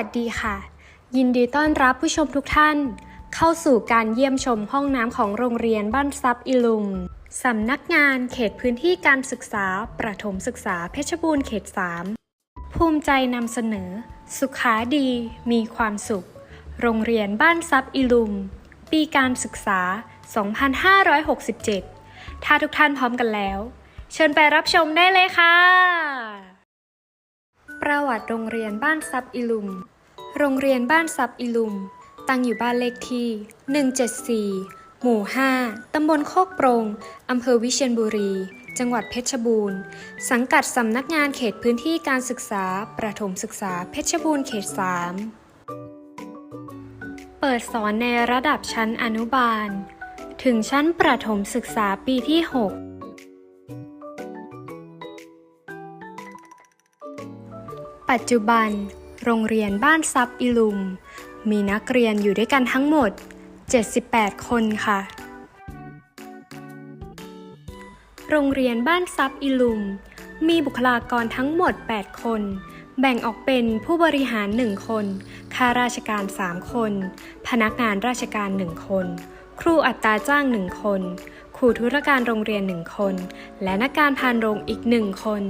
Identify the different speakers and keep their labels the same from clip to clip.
Speaker 1: ัสดีค่ะ ยินดีต้อนรับผู้ชมทุกท่าน เข้าสู่การเยี่ยมชมห้องน้ำของโรงเรียนบ้านซับอิลุมสำนักงานเขตพื้นที่การศึกษา ประถมศึกษาเพชรบูรณ์เขต 3 ภูมิใจนำเสนอ สุขาดี มีความสุข โรงเรียนบ้านซับอิลุม ปีการศึกษา 2567 ถ้าทุกท่านพร้อมกันแล้ว เชิญไปรับชมได้เลยค่ะ ประวัติโรงเรียนบ้านซับอิลุม โรงเรียนบ้านซับอิลุม ตั้งอยู่บ้านเลขที่ 174 หมู่ 5 ตำบลโคกโปรง อำเภอวิเชียรบุรี จังหวัดเพชรบูรณ์ สังกัดสำนักงานเขตพื้นที่การศึกษา ประถมศึกษาเพชรบูรณ์เขต 3 เปิดสอนในระดับชั้นอนุบาล ถึงชั้นประถมศึกษาปีที่ 6 ปัจจุบัน โรงเรียนบ้านซับอิลุม มีนักเรียนอยู่ด้วยกันทั้งหมด 78 คนค่ะ โรงเรียนบ้านซับอิลุม มีบุคลากรทั้งหมด 8 คน แบ่งออกเป็นผู้บริหาร 1 คน ข้าราชการ 3 คน พนักงานราชการ 1 คน ครูอัตราจ้าง 1 คนครูธุรการโรงเรียน 1 คน และนักการพานโรงอีก 1 คน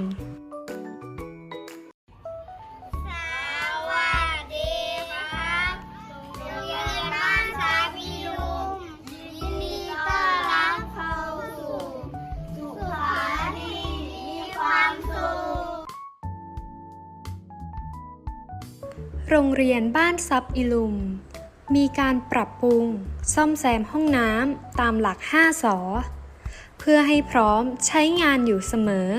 Speaker 1: โรงเรียนบ้านซับอิลุม มีการปรับปรุง ซ่อมแซมห้องน้ำตามหลัก 5สอเพื่อให้พร้อมใช้งานอยู่เสมอ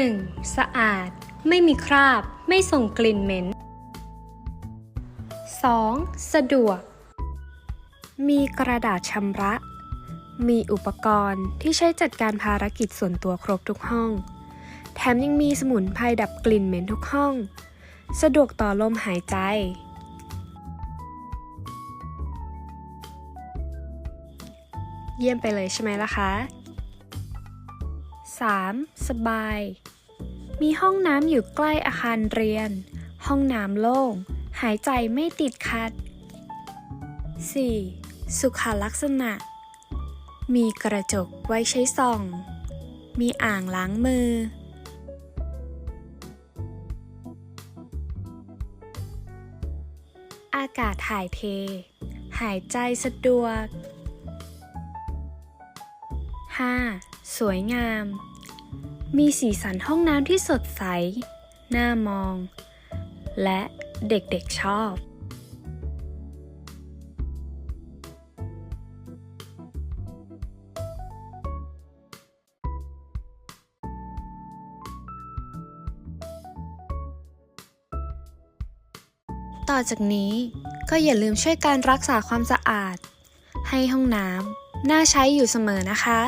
Speaker 1: 1. สะอาด ไม่มีคราบ ไม่ส่งกลิ่นเหม็น 2. สะดวก มีกระดาษชำระ มีอุปกรณ์ที่ใช้จัดการภารกิจส่วนตัวครบทุกห้อง แถมยังมีสมุนไพรดับกลิ่นเหม็นทุกห้อง สะดวกต่อลมหายใจ เยี่ยมไปเลยใช่ไหมล่ะคะ 3. สบาย มีห้องน้ำอยู่ใกล้อาคารเรียน ห้องน้ำโล่ง หายใจไม่ติดขัด 4. สุขลักษณะ มีกระจกไว้ใช้ส่อง มีอ่างล้างมือ อากาศถ่ายเท หายใจสะดวก 5. สวยงาม มีสีสันห้องน้ำที่สดใส น่ามอง และเด็กๆชอบ ต่อจากนี้ก็อย่าลืมช่วยการรักษาความสะอาด ให้ห้องน้ำน่าใช้อยู่เสมอนะคะ